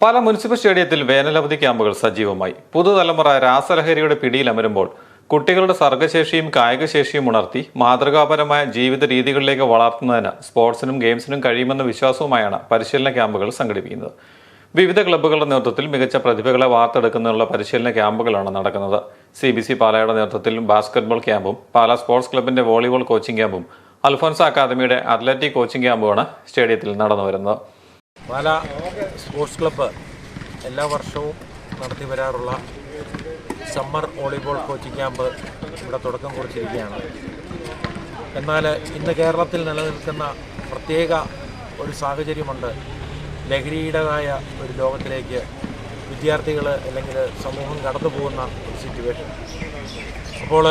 പല മുനിസിപ്പൽ സ്റ്റേഡിയത്തിൽ വേനലവധി ക്യാമ്പുകൾ സജീവമായി. പുതുതലമുറ രാസലഹരിയുടെ പിടിയിലമരുമ്പോൾ കുട്ടികളുടെ സർഗശേഷിയും കായികശേഷിയും ഉണർത്തി മാതൃകാപരമായ ജീവിത രീതികളിലേക്ക് വളർത്തുന്നതിന് സ്പോർട്സിനും ഗെയിംസിനും കഴിയുമെന്ന വിശ്വാസവുമായാണ് പരിശീലന ക്യാമ്പുകൾ സംഘടിപ്പിക്കുന്നത്. വിവിധ ക്ലബ്ബുകളുടെ നേതൃത്വത്തിൽ മികച്ച പ്രതിഭകളെ വാർത്തെടുക്കുന്നതിനുള്ള പരിശീലന ക്യാമ്പുകളാണ് നടക്കുന്നത്. സി ബി സി പാലയുടെ നേതൃത്വത്തിൽ ബാസ്കറ്റ്ബോൾ ക്യാമ്പും പാല സ്പോർട്സ് ക്ലബിന്റെ വോളിബോൾ കോച്ചിംഗ് ക്യാമ്പും അൽഫോൻസ അക്കാദമിയുടെ അത്ലറ്റിക് കോച്ചിംഗ് ക്യാമ്പുമാണ് സ്റ്റേഡിയത്തിൽ നടന്നു വരുന്നത് പാല സ്പോർട്സ് ക്ലബ്ബ് എല്ലാ വർഷവും നടത്തി വരാറുള്ള സമ്മർ വോളിബോൾ കോച്ചിങ് ക്യാമ്പ് ഇവിടെ തുടക്കം കുറിച്ചിരിക്കുകയാണ്. എന്നാൽ ഇന്ന് കേരളത്തിൽ നിലനിൽക്കുന്ന പ്രത്യേക ഒരു സാഹചര്യമുണ്ട്. ലഹരിയുടേതായ ഒരു ലോകത്തിലേക്ക് വിദ്യാർത്ഥികൾ അല്ലെങ്കിൽ സമൂഹം കടന്നു പോകുന്ന ഒരു സിറ്റുവേഷൻ അപ്പോൾ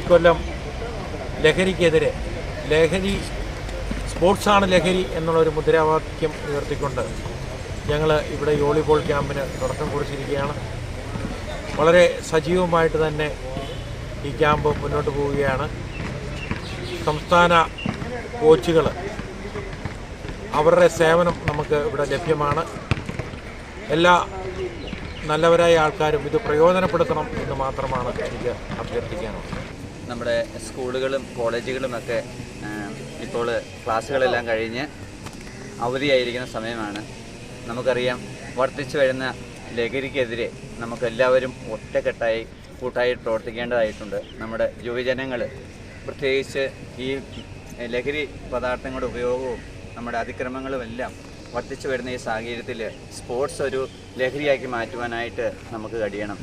ഈ കൊല്ലം ലഹരിക്കെതിരെ ലഹരി സ്പോർട്സാണ് ലഹരി എന്നുള്ളൊരു മുദ്രാവാക്യം ഉയർത്തിക്കൊണ്ട് ഞങ്ങൾ ഇവിടെ വോളിബോൾ ക്യാമ്പിന് തുടക്കം കുറിച്ചിരിക്കുകയാണ്. വളരെ സജീവമായിട്ട് തന്നെ ഈ ക്യാമ്പ് മുന്നോട്ട് പോവുകയാണ്. സംസ്ഥാന കോച്ചുകൾ അവരുടെ സേവനം നമുക്ക് ഇവിടെ ലഭ്യമാണ്. എല്ലാ നല്ലവരായ ആൾക്കാരും ഇത് പ്രയോജനപ്പെടുത്തണം എന്ന് മാത്രമാണ് എനിക്ക് അഭ്യർത്ഥിക്കാനുള്ളത്. നമ്മുടെ സ്കൂളുകളും കോളേജുകളുമൊക്കെ ഒക്കെ ഇപ്പോൾ ക്ലാസ്സുകളെല്ലാം കഴിഞ്ഞ് അവധിയായിരിക്കുന്ന സമയമാണ്. നമുക്കറിയാം വർദ്ധിച്ചു വരുന്ന ലഹരിക്കെതിരെ നമുക്കെല്ലാവരും ഒറ്റക്കെട്ടായി കൂട്ടായി പ്രവർത്തിക്കേണ്ടതായിട്ടുണ്ട്. നമ്മുടെ യുവജനങ്ങൾ പ്രത്യേകിച്ച് ഈ ലഹരി പദാർത്ഥങ്ങളുടെ ഉപയോഗവും നമ്മുടെ അതിക്രമങ്ങളും എല്ലാം വർദ്ധിച്ചു വരുന്ന ഈ സാഹചര്യത്തിൽ സ്പോർട്സ് ഒരു ലഹരിയാക്കി മാറ്റുവാനായിട്ട് നമുക്ക് കഴിയണം.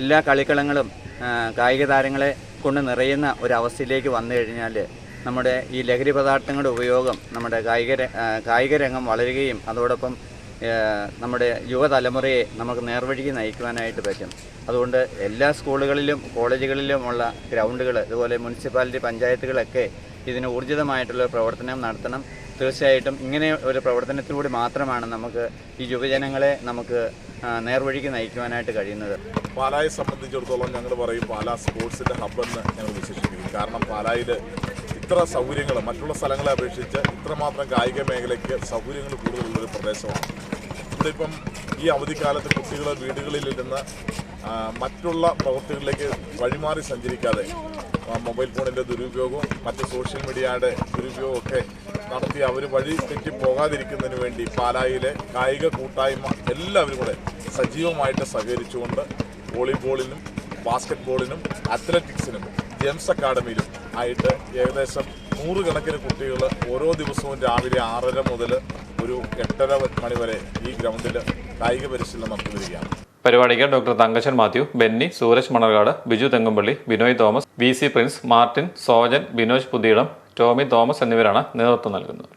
എല്ലാ കളിക്കളങ്ങളും കായിക താരങ്ങളെ കൊണ്ട് നിറയുന്ന ഒരവസ്ഥയിലേക്ക് വന്നു കഴിഞ്ഞാൽ നമ്മുടെ ഈ ലഹരി പദാർത്ഥങ്ങളുടെ ഉപയോഗം നമ്മുടെ കായിക കായിക രംഗം വളരുകയും അതോടൊപ്പം നമ്മുടെ യുവതലമുറയെ നമുക്ക് നേർവഴിക്ക് നയിക്കുവാനായിട്ട് പറ്റും. അതുകൊണ്ട് എല്ലാ സ്കൂളുകളിലും കോളേജുകളിലുമുള്ള ഗ്രൗണ്ടുകൾ അതുപോലെ മുനിസിപ്പാലിറ്റി പഞ്ചായത്തുകളൊക്കെ ഇതിന് ഊർജിതമായിട്ടുള്ള പ്രവർത്തനം നടത്തണം. തീർച്ചയായിട്ടും ഇങ്ങനെ ഒരു പ്രവർത്തനത്തിലൂടെ മാത്രമാണ് നമുക്ക് ഈ യുവജനങ്ങളെ നമുക്ക് നേർവഴിക്ക് നയിക്കുവാനായിട്ട് കഴിയുന്നത്. പാലായെ സംബന്ധിച്ചിടത്തോളം ഞങ്ങൾ പറയും പാലാ സ്പോർട്സിന്റെ ഹബ്ബെന്ന് ഞങ്ങൾ വിശേഷിപ്പിക്കുന്നു കാരണം പാലായിൽ ഇത്ര സൗകര്യങ്ങൾ മറ്റുള്ള സ്ഥലങ്ങളെ അപേക്ഷിച്ച് ഇത്രമാത്രം കായിക മേഖലയ്ക്ക് സൗകര്യങ്ങൾ കൂടുതലുള്ളൊരു പ്രദേശമാണ്. ഇവിടെ ഇപ്പം ഈ അവധിക്കാലത്ത് കുട്ടികൾ വീടുകളിലിരുന്ന് മറ്റുള്ള പ്രവൃത്തികളിലേക്ക് വഴിമാറി സഞ്ചരിക്കാതെ മൊബൈൽ ഫോണിന്റെ ദുരുപയോഗവും മറ്റ് സോഷ്യൽ മീഡിയയുടെ ദുരുപയോഗവും ഒക്കെ നടത്തി അവർ വഴി തെറ്റി പോകാതിരിക്കുന്നതിന് വേണ്ടി പാലായിലെ കായിക കൂട്ടായ്മ എല്ലാവരും കൂടെ സജീവമായിട്ട് സഹകരിച്ചുകൊണ്ട് വോളിബോളിനും ബാസ്കറ്റ്ബോളിനും അത്ലറ്റിക്സിനും ജെയിംസ് അക്കാഡമിയിലും ആയിട്ട് ഏകദേശം നൂറുകണക്കിന് കുട്ടികൾ ഓരോ ദിവസവും രാവിലെ ആറര മുതൽ ഒരു എട്ടര മണി വരെ ഈ ഗ്രൗണ്ടിൽ കായിക പരിശീലനം നടത്തി വരികയാണ് പരിപാടിക്ക് doctor Thankachan Mathew Benny Sooraj Manarcad Biju Thengumpally Binoy Thomas V Prince Martin Sojan Binoj Puthiyidam Tomy Thomas എന്നിവരാണ് നേതൃത്വം നൽകുന്നത്.